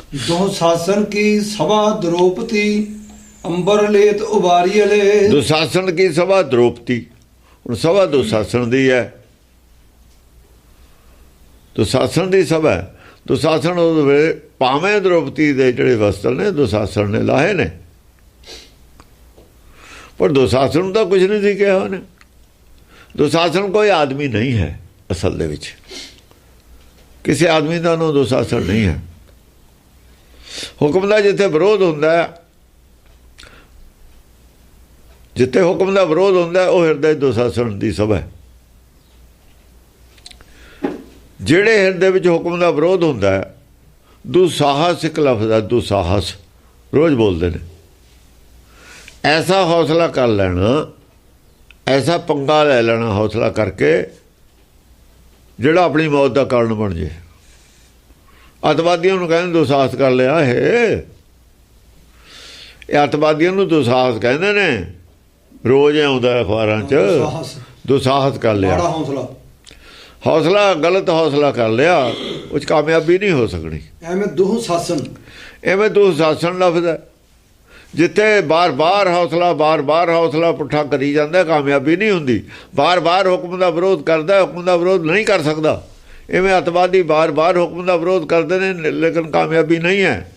ਦੁਸ਼ਾਸਨ ਕੀ ਸਭਾ ਦ੍ਰੋਪਤੀ ਅੰਬਰ ਲੇਤ ਉਬਾਰੀਲੇ ਦੁਸ਼ਾਸਨ ਕੀ ਸਭਾ ਦ੍ਰੋਪਤੀ ਹੁਣ ਸਭਾ ਦੁਸ਼ਾਸਨ ਦੀ ਹੈ। ਦੁਸ਼ਾਸਨ ਦੀ ਸਭਾ ਦੁਸ਼ਾਸਨ ਉਹ ਵੇਲੇ ਭਾਵੇਂ ਦ੍ਰੋਪਤੀ ਦੇ ਜਿਹੜੇ ਵਸਤਰ ਨੇ ਦੁਸ਼ਾਸਨ ਨੇ, ਲਾਹੇ ਨੇ। ਪਰ ਦੁਸ਼ਾਸਨ ਨੂੰ ਤਾਂ ਕੁਝ ਨਹੀਂ ਸੀ ਕਿਹਾ ਉਹਨੇ। ਦੁਸ਼ਾਸਨ ਕੋਈ ਆਦਮੀ ਨਹੀਂ ਹੈ ਅਸਲ ਦੇ ਵਿੱਚ। ਕਿਸੇ ਆਦਮੀ ਦਾ ਨਾਮ ਦੁਸ਼ਾਸਨ ਨਹੀਂ ਹੈ। ਹੁਕਮ ਦਾ ਜਿੱਥੇ ਵਿਰੋਧ ਹੁੰਦਾ ਜਿੱਥੇ ਹੁਕਮ ਦਾ ਵਿਰੋਧ ਹੁੰਦਾ ਉਹ ਹਿਰਦੇ ਦੁਸਾਸਣ ਦੀ ਸਭਾ ਹੈ। ਜਿਹੜੇ ਹਿਰਦੇ ਵਿੱਚ ਹੁਕਮ ਦਾ ਵਿਰੋਧ ਹੁੰਦਾ ਹੈ, ਦੁਸਾਹਸ ਇੱਕ ਲਫ਼ਜ਼ ਹੈ, ਦੁਸਾਹਸ। ਰੋਜ਼ ਬੋਲਦੇ ਨੇ। ਐਸਾ ਹੌਸਲਾ ਕਰ ਲੈਣਾ, ਐਸਾ ਪੰਗਾ ਲੈ ਲੈਣਾ ਹੌਸਲਾ ਕਰਕੇ, ਜਿਹੜਾ ਆਪਣੀ ਮੌਤ ਦਾ ਕਾਰਨ ਬਣ ਜੇ। ਅਤਵਾਦੀਆਂ ਨੂੰ ਕਹਿੰਦੇ ਦੁਸਾਹਸ ਕਰ ਲਿਆ ਇਹ। ਇਹ ਅਤਵਾਦੀਆਂ ਨੂੰ ਦੁਸਾਹਸ ਕਹਿੰਦੇ ਨੇ। ਰੋਜ਼ ਆਉਂਦਾ ਅਖਬਾਰਾਂ 'ਚ। ਸਾਹਸ ਦੁਸਾਹਸ ਕਰ ਲਿਆ। ਹੌਸਲਾ। ਹੌਸਲਾ ਗਲਤ ਹੌਸਲਾ ਕਰ ਲਿਆ। ਉਹ 'ਚ ਕਾਮਯਾਬੀ ਨਹੀਂ ਹੋ ਸਕਣੀ। ਐਵੇਂ ਦੋ ਸਾਸਨ ਐਵੇਂ ਦੁਸਾਸਨ ਲਫ਼ਜ਼ ਹੈ। ਜਿੱਥੇ ਬਾਰ-ਬਾਰ ਹੌਸਲਾ ਬਾਰ-ਬਾਰ ਹੌਸਲਾ ਪੁੱਠਾ ਕਰੀ ਜਾਂਦਾ ਕਾਮਯਾਬੀ ਨਹੀਂ ਹੁੰਦੀ। ਬਾਰ-ਬਾਰ ਹੁਕਮ ਦਾ ਵਿਰੋਧ ਕਰਦਾ ਹੁਕਮ ਦਾ ਵਿਰੋਧ ਨਹੀਂ ਕਰ ਸਕਦਾ। ਇਵੇਂ ਅਤਵਾਦੀ ਬਾਰ-ਬਾਰ ਹੁਕਮ ਦਾ ਵਿਰੋਧ ਕਰਦੇ ਨੇ, ਲੇਕਿਨ ਕਾਮਯਾਬੀ ਨਹੀਂ ਹੈ।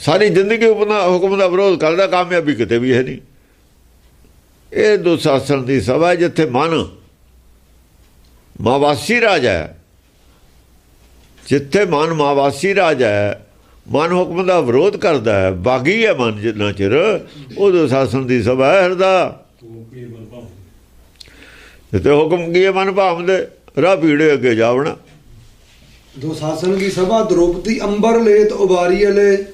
ਸਾਰੀ ਜ਼ਿੰਦਗੀ ਉਪਨਾ ਹੁਕਮ ਦਾ ਵਿਰੋਧ ਕਰਦਾ, ਕਾਮਯਾਬੀ ਕਿਤੇ ਵੀ ਹੈ ਨਹੀਂ। ਇਹ ਦੁਸਾਸਨ ਦੀ ਸਭਾ ਹੈ, ਜਿੱਥੇ ਮਨ ਮਾਵਾਸੀ ਰਾਜ ਹੈ। ਜਿੱਥੇ ਮਨ ਮਾਵਾਸੀ ਰਾਜ ਹੈ, ਮਨ ਹੁਕਮ ਦਾ ਵਿਰੋਧ ਕਰਦਾ ਹੈ, ਬਾਗੀ ਹੈ ਮਨ ਜਿੰਨਾ ਚਿਰ, ਉਹ ਦੁਸਾਸਨ ਦੀ ਸਭਾ ਹੈ, ਹਿਰਦਾ। ਜਿੱਥੇ ਹੁਕਮ ਕੀ ਹੈ ਮਨ ਭਾਵਦੇ ਰਾਹ ਪੀੜੇ ਅੱਗੇ ਜਾਵਣਾ ਦੋ ਸਾਸਨ ਕੀ ਸਭਾ ਦ੍ਰੋਪਤੀ ਅੰਬਰ ਲੇਤ ਉਬਾਰੀਲੇ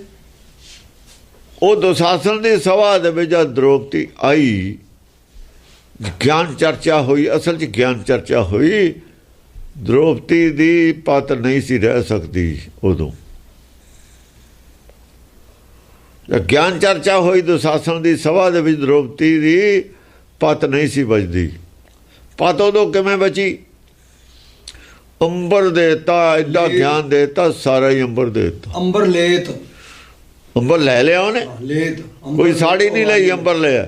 ਉਹ ਦੁਸਾਸਨ ਦੀ ਸਭਾ ਦੇ ਵਿੱਚ ਜਦ ਦ੍ਰੋਪਤੀ ਆਈ। ਗਿਆਨ ਚਰਚਾ ਹੋਈ ਅਸਲ 'ਚ ਗਿਆਨ ਚਰਚਾ ਹੋਈ। ਦ੍ਰੋਪਤੀ ਦੀ ਪਤ ਨਹੀਂ ਸੀ ਰਹਿ ਸਕਦੀ ਉਦੋਂ ਜਦ ਗਿਆਨ ਚਰਚਾ ਹੋਈ ਦੁਸਾਸਨ ਦੀ ਸਭਾ ਦੇ ਵਿੱਚ ਦ੍ਰੋਪਤੀ ਦੀ ਪਤ ਨਹੀਂ ਸੀ ਬਚਦੀ ਪਤ ਉਦੋਂ ਕਿਵੇਂ ਬਚੀ? ਅੰਬਰ ਦੇਤਾ ਐਡਾ ਗਿਆਨ ਦੇਤਾ ਸਾਰਾ ਹੀ ਅੰਬਰ ਦੇਤਾ। ਅੰਬਰ ਲੇਤ। ਅੰਬਰ ਲੈ ਲਿਆ ਉਹਨੇ? ਲੇਤ। ਕੋਈ ਸਾੜੀ ਨਹੀਂ ਲਈ ਅੰਬਰ ਲਿਆ।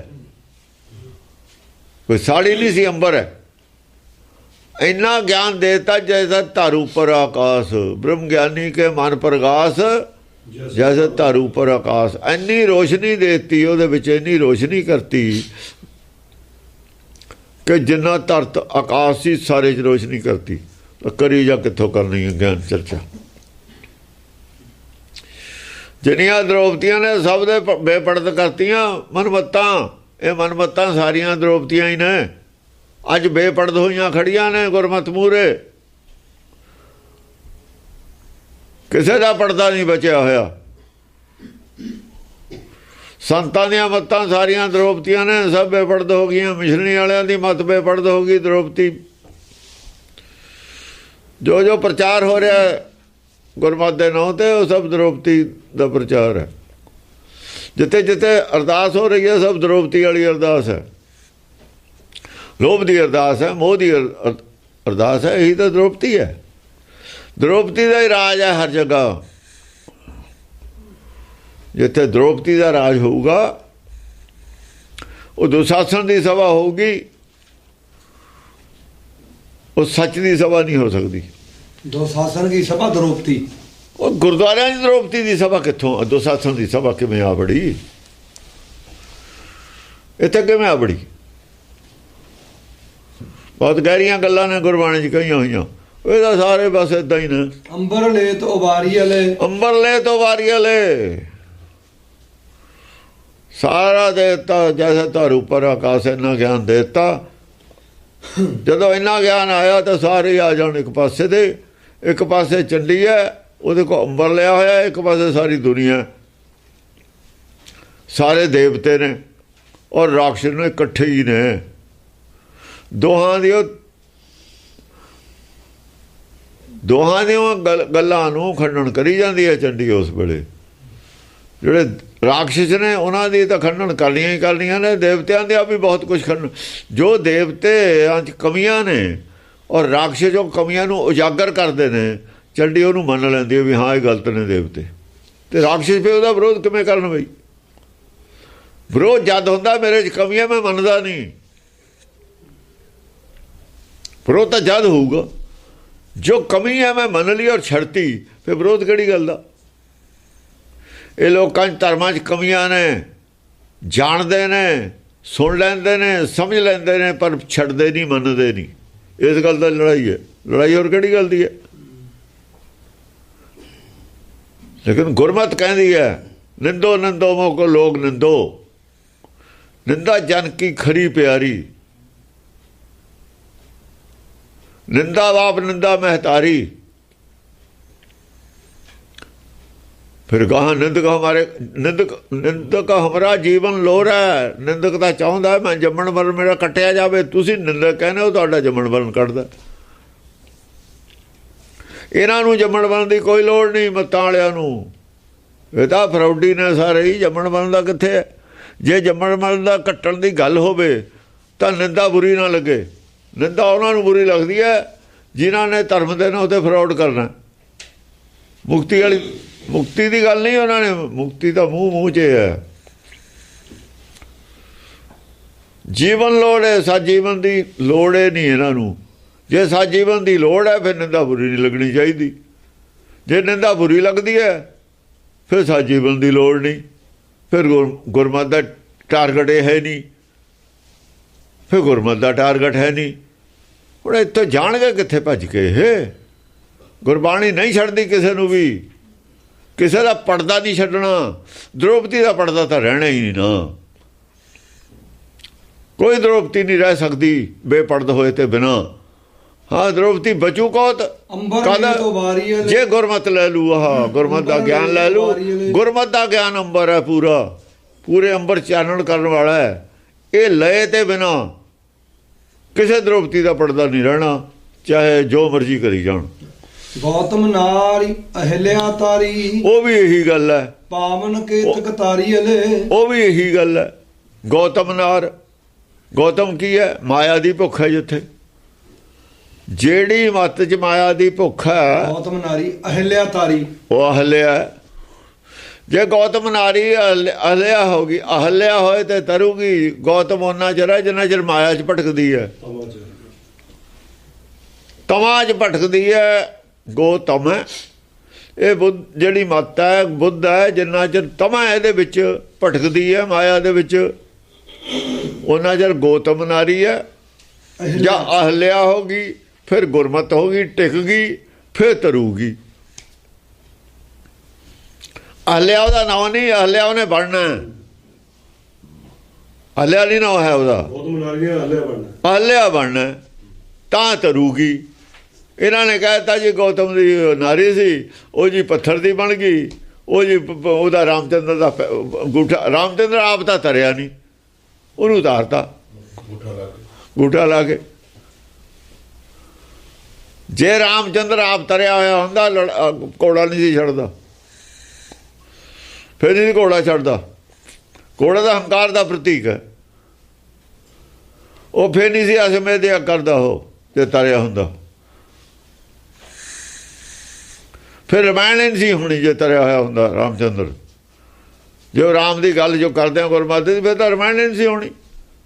ਕੋਈ ਸਾੜੀ ਨਹੀਂ ਸੀ ਅੰਬਰ। ਹੈ ਇੰਨਾ ਗਿਆਨ ਦੇਤਾ ਜੈਸਾ ਧਾਰੂ ਪਰ ਆਕਾਸ਼ ਬ੍ਰਹਮ ਗਿਆਨੀ ਕੇ ਮਨ ਪ੍ਰਗਾਸ। ਜੈਸੇ ਧਰ ਪਰ ਆਕਾਸ਼, ਇੰਨੀ ਰੋਸ਼ਨੀ ਦੇਤੀ, ਉਹਦੇ ਵਿੱਚ ਇੰਨੀ ਰੋਸ਼ਨੀ ਕਰਤੀ ਕਿ ਜਿੰਨਾ ਧਰਤ ਆਕਾਸ਼ ਸੀ, ਸਾਰੇ ਚ ਰੋਸ਼ਨੀ ਕਰਤੀ। ਕਰੀ ਜਾਂ ਕਿੱਥੋਂ ਕਰਨੀ ਹੈ ਗਿਆਨ ਚਰਚਾ? ਜਿੰਨੀਆਂ ਦ੍ਰੋਪਤੀਆਂ ਨੇ ਸਭ ਦੇ ਪ- ਬੇਪੜਦ ਕਰਤੀਆਂ, ਮਨਮਤਾਂ, ਇਹ ਮਨਮਤਾਂ ਸਾਰੀਆਂ ਦ੍ਰੋਪਤੀਆਂ ਹੀ ਨੇ। ਅੱਜ ਬੇਪੜਦ ਹੋਈਆਂ ਖੜੀਆਂ ਨੇ ਗੁਰਮਤ ਮੂਰੇ ਕਿਸੇ ਦਾ ਪਰਦਾ ਨਹੀਂ ਬਚਿਆ ਹੋਇਆ। ਸੰਤਾਂ ਦੀਆਂ ਮੱਤਾਂ ਸਾਰੀਆਂ ਦ੍ਰੋਪਤੀਆਂ ਨੇ, ਸਭ ਬੇਪੜਦ ਹੋ ਗਈਆਂ, ਮਿਸ਼ਰਣੀ ਵਾਲਿਆਂ ਦੀ ਮਤ ਬੇਪੜਦ ਹੋ ਗਈ ਦ੍ਰੋਪਤੀ ਜੋ ਜੋ ਪ੍ਰਚਾਰ ਹੋ ਰਿਹਾ ਗੁਰਮਤ ਦੇ ਨਾਂ ਤੇ ਉਹ ਸਭ ਦ੍ਰੋਪਤੀ ਦਾ ਪ੍ਰਚਾਰ ਹੈ। ਜਿੱਥੇ ਜਿੱਥੇ ਅਰਦਾਸ ਹੋ ਰਹੀ ਹੈ, ਸਭ ਦ੍ਰੋਪਤੀ ਵਾਲੀ ਅਰਦਾਸ ਹੈ। ਲੋਭ ਦੀ ਅਰਦਾਸ ਹੈ, ਮੋਹ ਦੀ ਅਰਦਾਸ ਹੈ, ਇਹੀ ਤਾਂ ਦ੍ਰੋਪਤੀ ਹੈ। ਦ੍ਰੋਪਤੀ ਦਾ ਹੀ ਰਾਜ ਹੈ ਹਰ ਜਗ੍ਹਾ। ਜਿੱਥੇ ਦ੍ਰੋਪਤੀ ਦਾ ਰਾਜ ਹੋਊਗਾ ਉਹ ਦੁਸ਼ਾਸਨ ਦੀ ਸਭਾ ਹੋਊਗੀ ਉਹ ਸੱਚ ਦੀ ਸਭਾ ਨਹੀਂ ਹੋ ਸਕਦੀ। ਦੋ ਸਾਸਨ ਕੀ ਸਭਾ ਦ੍ਰੋਪਤੀ ਉਹ ਗੁਰਦੁਆਰਿਆਂ ਦੀ ਦ੍ਰੋਪਤੀ ਦੀ ਸਭਾ ਕਿੱਥੋਂ ਦੁਸਾਸਨ ਦੀ ਸਭਾ ਕਿਵੇਂ ਆ ਬੜੀ? ਇੱਥੇ ਕਿਵੇਂ ਆ ਬੜੀ? ਬਹੁਤ ਗਹਿਰੀਆਂ ਗੱਲਾਂ ਨੇ ਗੁਰਬਾਣੀ 'ਚ ਕਹੀਆਂ ਹੋਈਆਂ। ਇਹ ਤਾਂ ਸਾਰੇ ਬਸ ਇਦਾਂ ਹੀ ਨੇ। ਅੰਬਰ ਲੇਤ ਉਬਾਰੀਲੇ ਅੰਬਰਲੇ ਤੋਂ ਵਾਰੀਅਲੇ ਸਾਰਾ ਦੇਤਾ ਜੈਸੇ ਧਾਰੂ ਪਰ ਆਕਾਸ਼ ਇੰਨਾ ਗਿਆਨ ਦੇਤਾ। ਜਦੋਂ ਇੰਨਾ ਗਿਆਨ ਆਇਆ ਤਾਂ ਸਾਰੇ ਆ ਜਾਣ ਇੱਕ ਪਾਸੇ ਦੇ। ਇੱਕ ਪਾਸੇ ਚੰਡੀ ਹੈ ਉਹਦੇ ਕੋ ਅੰਬਰ ਲਿਆ ਹੋਇਆ ਇੱਕ ਪਾਸੇ ਸਾਰੀ ਦੁਨੀਆ ਸਾਰੇ ਦੇਵਤੇ ਨੇ ਔਰ ਰਾਖਸ਼ ਨੇ ਇਕੱਠੇ ਹੀ ਨੇ। ਦੋਹਾਂ ਦੀ ਉਹ ਦੋਹਾਂ ਦੀਆਂ ਗੱਲ- ਗੱਲਾਂ ਨੂੰ ਖੰਡਨ ਕਰੀ ਜਾਂਦੀ ਹੈ ਚੰਡੀ ਉਸ ਵੇਲੇ। ਜਿਹੜੇ ਰਾਖਸ਼ ਨੇ, ਉਹਨਾਂ ਦੀ ਤਾਂ ਖੰਡਨ ਕਰਨੀਆਂ ਹੀ ਕਰਨੀਆਂ ਨੇ। ਦੇਵਤਿਆਂ ਦੇ ਵੀ ਬਹੁਤ ਕੁਝ ਖੰਡਨ ਜੋ ਦੇਵਤੇ ਅੰਚ ਕਮੀਆਂ ਨੇ ਔਰ ਰਾਖਸ਼ ਜੋ ਕਮੀਆਂ ਨੂੰ ਉਜਾਗਰ ਕਰਦੇ ਨੇ, ਚੰਡੀ ਉਹਨੂੰ ਮੰਨ ਲੈਂਦੀ ਹੈ ਵੀ ਹਾਂ, ਇਹ ਗਲਤ ਨੇ ਦੇਵਤੇ। ਤੇ ਰਾਖਸ਼ ਫੇ ਉਹਦਾ ਵਿਰੋਧ ਕਿਵੇਂ ਕਰਨ ਬਈ? ਵਿਰੋਧ ਜਦ ਹੁੰਦਾ ਮੇਰੇ ਚ ਕਮੀਆਂ, ਮੈਂ ਮੰਨਦਾ ਨਹੀਂ। ਵਿਰੋਧ ਤਾਂ ਜਦ ਹੋਊਗਾ। ਜੋ ਕਮੀ ਹੈ ਮੈਂ ਮੰਨ ਲਈ ਔਰ ਛੜਤੀ ਫਿਰ ਵਿਰੋਧ ਕਿਹੜੀ ਗੱਲ ਦਾ? ਇਹ ਲੋਕਾਂ 'ਚ ਧਰਮਾਂ 'ਚ ਕਮੀਆਂ ਨੇ, ਜਾਣਦੇ ਨੇ, ਸੁਣ ਲੈਂਦੇ ਨੇ, ਸਮਝ ਲੈਂਦੇ ਨੇ, ਪਰ ਛੱਡਦੇ ਨਹੀਂ, ਮੰਨਦੇ ਨਹੀਂ। ਇਸ ਗੱਲ ਦਾ ਲੜਾਈ ਹੈ। ਲੜਾਈ ਹੋਰ ਕਿਹੜੀ ਗੱਲ ਦੀ ਹੈ? ਲੇਕਿਨ ਗੁਰਮਤ ਕਹਿੰਦੀ ਹੈ, ਨਿੰਦੋ ਨਿੰਦੋ ਮੋ ਕੋ ਲੋਕ ਨਿੰਦੋ। ਨਿੰਦਾ ਜਨ ਕੀ ਖਰੀ ਪਿਆਰੀ। ਨਿੰਦਾ ਬਾਪ ਨਿੰਦਾ ਮਹਤਾਰੀ ਫਿਰ ਕਹਾ ਨਿੰਦਕ ਹਮਾਰੇ, ਨਿੰਦਕ ਨਿੰਦਕ ਹਮਾਰਾ ਜੀਵਨ ਲੋਰ ਨਿੰਦਕ ਤਾਂ ਚਾਹੁੰਦਾ ਮੈਂ ਜੰਮਣ ਮਰਨ ਮੇਰਾ ਕੱਟਿਆ ਜਾਵੇ। ਤੁਸੀਂ ਨਿੰਦਕ ਕਹਿੰਦੇ ਹੋ, ਤੁਹਾਡਾ ਜੰਮਣ ਮਰਨ ਕੱਟਦਾ ਇਹਨਾਂ ਨੂੰ ਜੰਮਣ ਮਰਨ ਦੀ ਕੋਈ ਲੋੜ ਨਹੀਂ, ਮਤਾਂ ਵਾਲਿਆਂ ਨੂੰ। ਇਹ ਤਾਂ ਫਰੌਡੀ ਨੇ ਸਾਰੇ ਹੀ ਜੰਮਣ ਮਰਨ ਦਾ ਕਿੱਥੇ ਹੈ? ਜੇ ਜੰਮਣ ਮਰਨ ਦਾ ਕੱਟਣ ਦੀ ਗੱਲ ਹੋਵੇ, ਤਾਂ ਨਿੰਦਾ ਬੁਰੀ ਨਾ ਲੱਗੇ। ਨਿੰਦਾ ਉਹਨਾਂ ਨੂੰ ਬੁਰੀ ਲੱਗਦੀ ਹੈ, ਜਿਨ੍ਹਾਂ ਨੇ ਧਰਮ ਦੇ ਨਾਂ ਤੇ ਫਰਾਡ ਕਰਨਾ ਮੁਕਤੀ ਵਾਲੀ, ਮੁਕਤੀ ਦੀ ਗੱਲ ਨਹੀਂ ਉਹਨਾਂ ਨੇ, ਮੁਕਤੀ ਤਾਂ ਮੂੰਹ ਮੂੰਹ 'ਚ ਹੈ ਜੀਵਨ ਲੋੜ ਹੈ, ਸਾ ਜੀਵਨ ਦੀ ਲੋੜ ਹੈ ਨਹੀਂ ਇਹਨਾਂ ਨੂੰ। ਜੇ ਸਾ ਜੀਵਨ ਦੀ ਲੋੜ ਹੈ, ਫਿਰ ਨਿੰਦਾ ਬੁਰੀ ਨਹੀਂ ਲੱਗਣੀ ਚਾਹੀਦੀ। ਜੇ ਨਿੰਦਾ ਬੁਰੀ ਲੱਗਦੀ ਹੈ, ਫਿਰ ਸਾ ਜੀਵਨ ਦੀ ਲੋੜ ਨਹੀਂ। ਫਿਰ ਗੁਰਮਤ ਦਾ ਟਾਰਗੇਟ ਇਹ ਹੈ ਨਹੀਂ। ਫਿਰ ਗੁਰਮਤ ਦਾ ਟਾਰਗੇਟ ਹੈ ਨਹੀਂ। ਹੁਣ ਇੱਥੋਂ ਜਾਣਗੇ ਕਿੱਥੇ ਭੱਜ ਕੇ ਇਹ? ਗੁਰਬਾਣੀ ਨਹੀਂ ਛੱਡਦੀ ਕਿਸੇ ਨੂੰ ਵੀ। ਕਿਸੇ ਦਾ ਪਰਦਾ ਨਹੀਂ ਛੱਡਣਾ। ਦ੍ਰੋਪਦੀ ਦਾ ਪਰਦਾ ਤਾਂ ਰਹਿਣਾ ਹੀ ਨਹੀਂ ਨਾ। ਕੋਈ ਦ੍ਰੋਪਦੀ ਨਹੀਂ ਰਹਿ ਸਕਦੀ ਬੇਪਰਦ ਹੋਏ ਤੇ ਬਿਨਾ। ਹਾਂ ਦ੍ਰੋਪਦੀ ਬਚੂ ਕੋਤ ਅੰਬਰ ਜੇ। ਗੁਰਮਤ ਲੈ ਲੂ ਆਹ ਗੁਰਮਤ ਦਾ ਗਿਆਨ ਲੈ ਲੂ। ਗੁਰਮਤ ਦਾ ਗਿਆਨ ਅੰਬਰ ਹੈ ਪੂਰਾ। ਪੂਰੇ ਅੰਬਰ ਚਾਨਣ ਕਰਨ ਵਾਲਾ ਹੈ। ਇਹ ਲਏ ਤੇ ਬਿਨਾ। ਕਿਸੇ ਦ੍ਰੋਪਦੀ ਦਾ ਪਰਦਾ ਨਹੀਂ ਰਹਿਣਾ ਚਾਹੇ ਜੋ ਮਰਜ਼ੀ ਕਰੀ ਜਾਣ। ਗੌਤਮ ਨਾਰੀ ਅਹਿਲਿਆ ਤਾਰੀ। ਉਹ ਵੀ ਇਹੀ ਗੱਲ ਹੈ। ਪਾਵਨ ਕੇਤਕ ਤਾਰੀ ਅਲੇ। ਉਹ ਵੀ ਇਹੀ ਗੱਲ ਹੈ। ਗੌਤਮ ਨਾਰ ਗੌਤਮ ਕੀ ਹੈ? ਮਾਇਆ ਦੀ ਭੁੱਖ ਹੈ ਜਿੱਥੇ। ਜਿਹੜੀ ਮੱਤ ਚ ਮਾਇਆ ਦੀ ਭੁੱਖ ਹੈ ਗੌਤਮ ਨਾਰੀ ਅਹਿਲਿਆ ਤਾਰੀ। ਉਹ ਅਹਲਿਆ ਜੇ ਗੌਤਮ ਨਾਰੀ ਅਹਲਿਆ ਹੋਗੀ ਅਹਲਿਆ ਹੋਏ ਤੇ ਤਰੂਗੀ ਗੌਤਮ ਉਹਨਾਂ ਜਰਾ ਜਿੰਨਾ ਚਿਰ ਮਾਇਆ ਚ ਭਟਕਦੀ ਹੈ। ਤਮਾਜ ਭਟਕਦੀ ਹੈ ਗੋਤਮ। ਇਹ ਬੁੱਧ ਜਿਹੜੀ ਮੱਤ ਹੈ ਬੁੱਧ ਹੈ ਜਿੰਨਾ ਚਿਰ ਤਮਾ ਇਹਦੇ ਵਿੱਚ ਭਟਕਦੀ ਹੈ ਮਾਇਆ ਦੇ ਵਿੱਚ ਉਹਨਾਂ ਚਿਰ ਗੋਤਮ ਨਾਰੀ ਹੈ। ਜਾਂ ਅਹਲਿਆ ਹੋਗੀ ਫਿਰ ਗੁਰਮਤ ਹੋਗੀ ਟਿਕ ਗਈ ਫਿਰ ਤਰੂਗੀ। ਅਹਲਿਆ ਉਹਦਾ ਨਾਮ ਨਹੀਂ ਅਹਲਿਆ ਉਹਨੇ ਬਣਨਾ। ਅਹਲਿਆ ਨਹੀਂ ਨਾਮ ਹੈ ਉਹਦਾ। ਹੱਲਿਆ ਬਣਨਾ। ਅਹਲਿਆ ਬਣਨਾ ਤਾਂ ਤਰੂਗੀ। ਇਹਨਾਂ ਨੇ ਕਹਿਤਾ ਜੀ ਗੌਤਮ ਦੀ ਨਾਰੀ ਸੀ ਉਹ ਜੀ ਪੱਥਰ ਦੀ ਬਣ ਗਈ ਉਹ ਜੀ ਉਹਦਾ ਰਾਮਚੰਦਰ ਦਾ ਗੂਠਾ ਰਾਮਚੰਦਰ ਆਪ ਤਾਂ ਤਰਿਆ ਨਹੀਂ। ਉਹਨੂੰ ਉਤਾਰਤਾ। ਮੁੱਠਾ ਲਾ ਕੇ। ਗੂਠਾ ਲਾ ਕੇ। ਜੇ ਰਾਮਚੰਦਰ ਆਪ ਤਰਿਆ ਹੋਇਆ ਹੁੰਦਾ ਕੋੜਾ ਨਹੀਂ ਸੀ ਛੱਡਦਾ। ਫਿਰ ਨਹੀਂ ਘੋੜਾ ਛੱਡਦਾ। ਕੋੜਾ ਦਾ ਹੰਕਾਰ ਦਾ ਪ੍ਰਤੀਕ ਹੈ। ਉਹ ਫਿਰ ਨਹੀਂ ਸੀ ਅਸਮੇ ਦੇ ਕਰਦਾ ਹੋ ਜੇ ਤਰਿਆ ਹੁੰਦਾ। ਫਿਰ ਰਮਾਇਣ ਨਹੀਂ ਸੀ ਹੋਣੀ ਜੇ ਤਰਿਆ ਹੋਇਆ ਹੁੰਦਾ ਰਾਮਚੰਦਰ। ਜੋ ਰਾਮ ਦੀ ਗੱਲ ਜੋ ਕਰਦੇ ਆ ਗੁਰਮਤਿ ਦੀ, ਫਿਰ ਤਾਂ ਰਮਾਇਣ ਨਹੀਂ ਸੀ ਹੋਣੀ।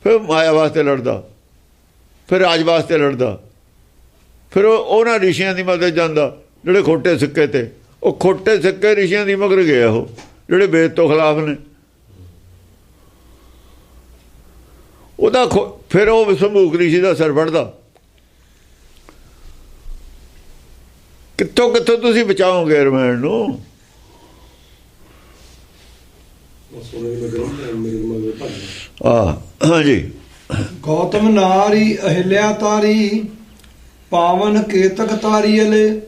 ਫਿਰ ਮਾਇਆ ਵਾਸਤੇ ਲੜਦਾ। ਫਿਰ ਰਾਜ ਵਾਸਤੇ ਲੜਦਾ। ਫਿਰ ਉਹ ਉਹਨਾਂ ਰਿਸ਼ੀਆਂ ਦੀ ਮਦਦ ਜਾਂਦਾ, ਜਿਹੜੇ ਖੋਟੇ ਸਿੱਕੇ ਤੇ। ਉਹ ਖੋਟੇ ਸਿੱਕੇ ਰਿਸ਼ੀਆਂ ਦੀ ਮਗਰ ਗਏ ਉਹ। ਜਿਹੜੇ ਵੇਦ ਤੋਂ ਖਿਲਾਫ ਨੇ। ਉਹਦਾ ਫਿਰ ਉਹ ਸਮੂਕ ਰਿਸ਼ੀ ਦਾ ਸਿਰ ਫੜਦਾ। ਕਿੱਥੋਂ ਕਿੱਥੋਂ ਤੁਸੀਂ ਬਚਾਓਗੇ ਰਮਾਇਣ ਨੂੰ? ਆ ਹਾਂਜੀ। ਗੌਤਮ ਨਾਰੀ ਅਹਿਲਿਆ ਤਾਰੀ ਪਾਵਨ ਕੇਤਕ ਤਾਰੀ ਅਲੇ।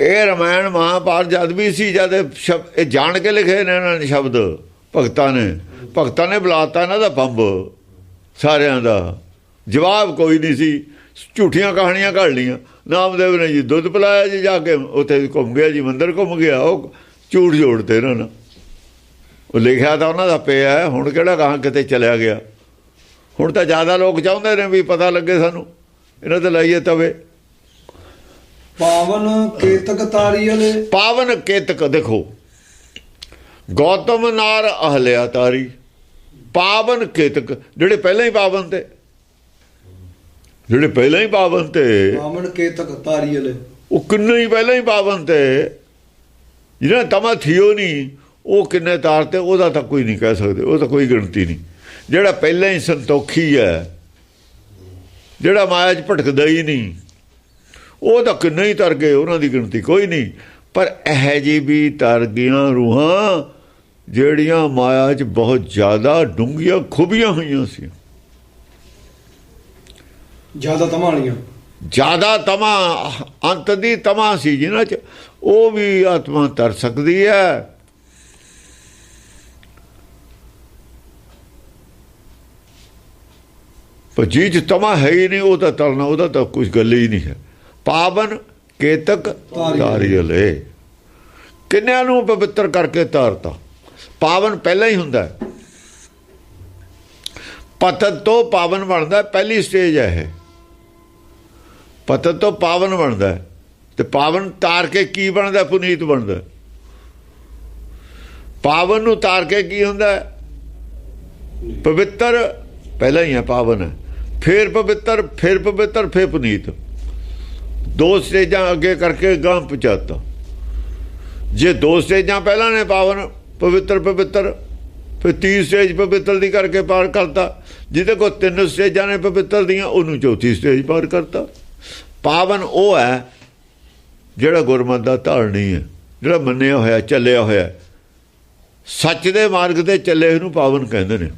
ਇਹ ਰਮਾਇਣ ਮਹਾਭਾਰਤ ਜਦ ਵੀ ਸੀ, ਜਦ ਇਹ ਸ਼ਬ- ਇਹ ਜਾਣ ਕੇ ਲਿਖੇ ਨੇ ਇਹਨਾਂ ਨੇ ਸ਼ਬਦ, ਭਗਤਾਂ ਨੇ। ਭਗਤਾਂ ਨੇ ਬੁਲਾਤਾ ਇਹਨਾਂ ਦਾ ਬੰਬ, ਸਾਰਿਆਂ ਦਾ। ਜਵਾਬ ਕੋਈ ਨਹੀਂ ਸੀ। ਝੂਠੀਆਂ ਕਹਾਣੀਆਂ ਘੜ ਲੀਆਂ ਨਾਮਦੇਵ ਨੇ ਜੀ ਦੁੱਧ ਪਿਲਾਇਆ ਜੀ ਜਾ ਕੇ, ਉੱਥੇ ਘੁੰਮ ਗਿਆ ਜੀ, ਮੰਦਰ ਘੁੰਮ ਗਿਆ। ਉਹ ਝੂਠ ਜੋੜਦੇ ਇਹਨਾਂ ਨਾਲ ਉਹ ਲਿਖਿਆ ਤਾਂ ਉਹਨਾਂ ਦਾ ਪਿਆ ਹੁਣ ਕਿਹੜਾ ਕਹਾਂ ਕਿਤੇ ਚਲਿਆ ਗਿਆ? ਹੁਣ ਤਾਂ ਜ਼ਿਆਦਾ ਲੋਕ ਚਾਹੁੰਦੇ ਨੇ ਵੀ ਪਤਾ ਲੱਗੇ ਸਾਨੂੰ। ਇਹਨਾਂ ਤੇ ਲਾਈਏ ਤਵੇ। ਪਾਵਨ ਕੇਤਕ ਤਾਰੀਅਲੇ। ਪਾਵਨ ਕੇਤਕ ਦੇਖੋ। ਗੌਤਮ ਨਾਰ ਅਹਲਿਆ ਤਾਰੀ। ਪਾਵਨ ਕੇਤਕ ਜਿਹੜੇ ਪਹਿਲਾਂ ਹੀ ਪਾਵਨ ਤੇ। ਜਿਹੜੇ ਪਹਿਲਾਂ ਹੀ ਪਾਵਨ ਤੇ। ਪਾਵਨ ਕੇਤਕ ਤਾਰੀਅਲੇ। ਉਹ ਕਿੰਨੇ ਹੀ ਪਹਿਲਾਂ ਹੀ ਪਾਵਨ ਤੇ। ਜਿਹਨਾਂ ਤਮਾ ਥਿਓ ਨਹੀਂ ਉਹ ਕਿੰਨੇ ਤਾਰ ਤੇ ਉਹਦਾ ਤਾਂ ਕੋਈ ਨਹੀਂ ਕਹਿ ਸਕਦੇ ਉਹ ਤਾਂ ਕੋਈ ਗਿਣਤੀ ਨਹੀਂ। ਜਿਹੜਾ ਪਹਿਲਾਂ ਹੀ ਸੰਤੋਖੀ ਹੈ ਜਿਹੜਾ ਮਾਇਆ 'ਚ ਭਟਕਦਾ ਹੀ ਨਹੀਂ। ਉਹ ਤਾਂ ਕਿੰਨੇ ਹੀ ਤਰ ਗਏ ਉਹਨਾਂ ਦੀ ਗਿਣਤੀ ਕੋਈ ਨਹੀਂ। ਪਰ ਇਹ ਜੀ ਵੀ ਤਰ ਗਈਆਂ ਰੂਹਾਂ ਜਿਹੜੀਆਂ ਮਾਇਆ 'ਚ ਬਹੁਤ ਜ਼ਿਆਦਾ ਡੂੰਘੀਆਂ ਖੁਬੀਆਂ ਹੋਈਆਂ ਸੀ। ਜ਼ਿਆਦਾ ਤਮਾਲੀਆਂ ਜ਼ਿਆਦਾ ਤਮਾ ਅੰਤ ਦੀ ਤਮਾ ਸੀ ਜਿਨ੍ਹਾਂ 'ਚ ਉਹ ਵੀ ਆਤਮਾ ਤਰ ਸਕਦੀ ਹੈ। ਪਰ ਜੀ ਚ ਤਮਾ ਹੈ ਹੀ ਨਹੀਂ ਉਹ ਤਾਂ ਤਰਨਾ ਉਹਦਾ ਤਾਂ ਕੁਝ ਗੱਲ ਹੀ ਨਹੀਂ ਹੈ। ਪਾਵਨ ਕੇਤਕ ਤਾਰੀਅਲ। ਤਾਰੀਅਲੇ ਕਿੰਨਿਆਂ ਨੂੰ ਪਵਿੱਤਰ ਕਰਕੇ ਤਾਰਤਾ ਪਾਵਨ ਪਹਿਲਾਂ ਹੀ ਹੁੰਦਾ ਪਤਨ ਤੋਂ ਪਾਵਨ ਬਣਦਾ ਪਹਿਲੀ ਸਟੇਜ ਹੈ ਇਹ ਪਤਨ ਤੋਂ ਪਾਵਨ ਬਣਦਾ। ਤੇ ਪਾਵਨ ਤਾਰ ਕੇ ਕੀ ਬਣਦਾ ਪੁਨੀਤ ਬਣਦਾ। ਪਾਵਨ ਨੂੰ ਤਾਰ ਕੇ ਕੀ ਹੁੰਦਾ? ਪਵਿੱਤਰ ਪਹਿਲਾਂ ਹੀ ਹੈ ਪਾਵਨ ਫਿਰ ਪਵਿੱਤਰ ਫਿਰ ਪਵਿੱਤਰ ਫਿਰ ਪੁਨੀਤ ਦੋ ਸਟੇਜਾਂ ਅੱਗੇ ਕਰਕੇ ਗਾਂ ਪਹੁੰਚਾਤਾ ਜੇ ਦੋ ਸਟੇਜਾਂ ਪਹਿਲਾਂ ਨੇ ਪਾਵਨ, ਪਵਿੱਤਰ ਪਵਿੱਤਰ, ਫਿਰ ਤੀਜੀ ਸਟੇਜ ਪਵਿੱਤਰ ਦੀ ਕਰਕੇ ਪਾਰ ਕਰਤਾ। ਜਿਹਦੇ ਕੋਲ ਤਿੰਨ ਸਟੇਜਾਂ ਨੇ ਪਵਿੱਤਰ ਦੀਆਂ, ਉਹਨੂੰ ਚੌਥੀ ਸਟੇਜ ਪਾਰ ਕਰਤਾ। ਪਾਵਨ ਉਹ ਹੈ ਜਿਹੜਾ ਗੁਰਮਤ ਦਾ ਧਾਰਨੀ ਹੈ, ਜਿਹੜਾ ਮੰਨਿਆ ਹੋਇਆ, ਚੱਲਿਆ ਹੋਇਆ ਸੱਚ ਦੇ ਮਾਰਗ ਤੇ ਚੱਲੇ ਇਹਨੂੰ ਪਾਵਨ ਕਹਿੰਦੇ ਨੇ।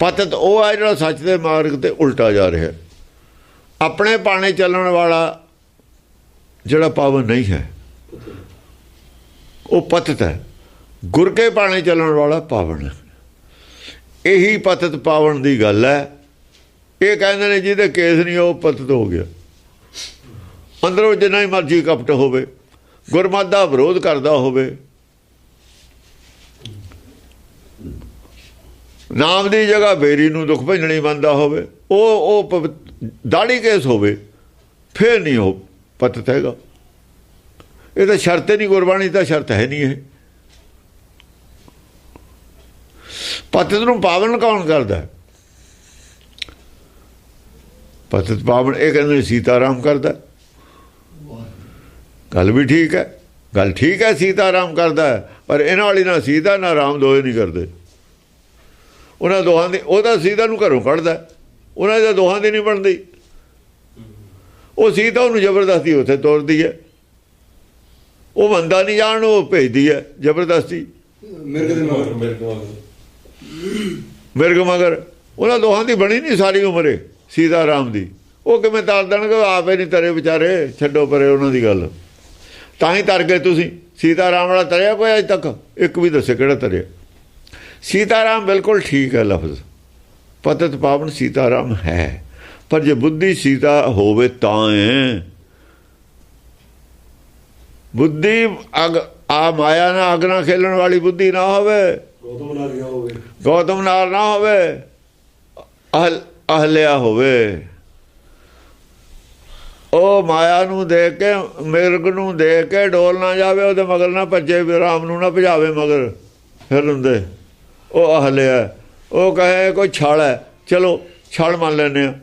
ਪਤਤ ਉਹ ਹੈ ਜਿਹੜਾ ਸੱਚ ਦੇ ਮਾਰਗ ਤੇ ਉਲਟਾ ਜਾ ਰਿਹਾ ਹੈ। ਆਪਣੇ ਪਾਣੇ ਚੱਲਣ ਵਾਲਾ ਜਿਹੜਾ ਪਾਵਨ ਨਹੀਂ ਹੈ, ਉਹ ਪਤਤ ਹੈ। ਗੁਰ ਕੇ ਪਾਣੇ ਚੱਲਣ ਵਾਲਾ ਪਾਵਨ ਹੈ। ਇਹੀ ਪਤਤ ਪਾਵਨ ਦੀ ਗੱਲ ਹੈ। ਇਹ ਕਹਿੰਦੇ ਨੇ ਜਿਹਦੇ ਕੇਸ ਨਹੀਂ, ਉਹ ਪਤਤ ਹੋ ਗਿਆ। ਅੰਦਰੋਂ ਜਿੰਨਾ ਹੀ ਮਰਜ਼ੀ ਕਪਟ ਹੋਵੇ, ਗੁਰਮਤ ਦਾ ਵਿਰੋਧ ਕਰਦਾ ਹੋਵੇ। ਨਾਮ ਦੀ ਜਗ੍ਹਾ ਬੇਰੀ ਨੂੰ ਦੁੱਖ ਭੰਜਣੀ ਮੰਨਦਾ ਹੋਵੇ। ਉਹ ਉਹ ਪਵਿ- ਦਾੜੀ ਕੇਸ ਹੋਵੇ, ਫਿਰ ਨਹੀਂ ਉਹ ਪਤਤ ਹੈਗਾ। ਇਹ ਤਾਂ ਸ਼ਰਤ ਹੀ ਨਹੀਂ, ਗੁਰਬਾਣੀ ਤਾਂ ਸ਼ਰਤ ਹੈ ਨਹੀਂ ਇਹ। ਪਤਤ ਨੂੰ ਪਾਵਨ ਕੌਣ ਕਰਦਾ? ਹੈ? ਪਤਤ ਪਾਵਨ, ਇਹ ਕਹਿੰਦੇ ਸੀਤਾ ਸੀਤਾਰਾਮ ਕਰਦਾ। ਗੱਲ ਵੀ ਠੀਕ ਹੈ, ਗੱਲ ਠੀਕ ਹੈ ਸੀਤਾ ਸੀਤਾਰਾਮ ਕਰਦਾ, ਪਰ ਇਹਨਾਂ ਵਾਲੀ ਨਾ ਸੀਤਾ ਨਾ ਰਾਮ ਦੋਏ ਨਹੀਂ ਕਰਦੇ। ਉਹਨਾਂ ਦੋਹਾਂ ਦੀ ਉਹਦਾ ਸੀਤਾ ਨੂੰ ਘਰੋਂ ਕੱਢਦਾ। ਉਹਨਾਂ ਦੇ ਦੋਹਾਂ ਦੀ ਨਹੀਂ ਬਣਦੀ। ਉਹ ਸੀਤਾ ਉਹਨੂੰ ਜ਼ਬਰਦਸਤੀ ਉੱਥੇ ਤੋਰਦੀ ਹੈ। ਉਹ ਬੰਦਾ ਨਹੀਂ ਜਾਣ ਉਹ ਭੇਜਦੀ ਹੈ ਜ਼ਬਰਦਸਤੀ। ਮਿਰਗ ਦੇ ਮਗਰ। ਮੇਰੇ ਕੋਲ ਮਿਰਗ ਮਗਰ। ਉਹਨਾਂ ਦੋਹਾਂ ਦੀ ਬਣੀ ਨਹੀਂ ਸਾਰੀ ਉਮਰੇ ਸੀਤਾ ਰਾਮ ਦੀ। ਉਹ ਕਿਵੇਂ ਤਰ ਦੇਣਗੇ? ਉਹ ਆਪੇ ਨਹੀਂ ਤਰੇ ਵਿਚਾਰੇ ਛੱਡੋ ਪਰੇ ਉਹਨਾਂ ਦੀ ਗੱਲ। ਤਾਂ ਹੀ ਤਰ ਗਏ ਤੁਸੀਂ। ਸੀਤਾ ਰਾਮ ਵਾਲਾ ਤਰਿਆ ਕੋਈ ਅਜ ਤੱਕ? ਇੱਕ ਵੀ ਦੱਸੇ ਕਿਹੜਾ ਤਰਿਆ? ਸੀਤਾ ਰਾਮ ਬਿਲਕੁਲ ਠੀਕ ਹੈ ਲਫ਼ਜ਼। ਪਤਤ ਪਾਵਨ ਸੀਤਾ ਰਾਮ ਹੈ। ਪਰ ਜੇ ਬੁੱਧੀ ਸੀਤਾ ਹੋਵੇ ਤਾਂ ਹੈ ਬੁੱਧੀ ਅਗ ਆ ਮਾਇਆ ਨਾਲ ਅਗਨਾ ਖੇਲਣ ਵਾਲੀ ਬੁੱਧੀ ਨਾ ਹੋਵੇ। ਗੌਤਮ ਨਾਲ ਗਿਆ ਹੋਵੇ। ਗੌਤਮ ਨਾਲ ਨਾ ਹੋਵੇ। ਅਹਲ ਅਹਲਿਆ ਹੋਵੇ। ਉਹ ਮਾਇਆ ਨੂੰ ਦੇਖ ਕੇ ਮਿਰਗ ਨੂੰ ਦੇਖ ਕੇ ਡੋਲ ਨਾ ਜਾਵੇ ਉਹਦੇ ਮਗਰ ਨਾ ਭੱਜੇ ਰਾਮ ਨੂੰ ਨਾ ਭਜਾਵੇ ਮਗਰ। ਫਿਰ ਹੁੰਦੇ ਉਹ ਅਹਲਿਆ ਉਹ ਕਹੇ ਕੋਈ ਛਲ ਹੈ। ਚਲੋ, ਛਲ ਮੰਨ ਲੈਨੇ ਆ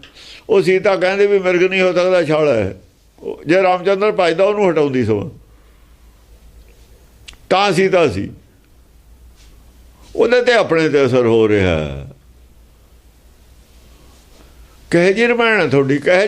ਉਹ ਸੀਤਾ ਕਹਿੰਦੇ ਵੀ ਮਿਰਗ ਨਹੀਂ ਹੋ ਸਕਦਾ ਛਲ ਹੈ। ਉਹ ਜੇ ਰਾਮਚੰਦਰ ਭਜਦਾ, ਉਹਨੂੰ ਹਟਾਉਂਦੀ ਸੋ ਤਾਂ ਸੀਤਾ ਸੀ। ਉਹਦੇ ਤੇ ਆਪਣੇ ਤੇ ਅਸਰ ਹੋ ਰਿਹਾ ਕਹੇ ਜੀ ਰਮਾਇਣ ਤੁਹਾਡੀ, ਕਹੇ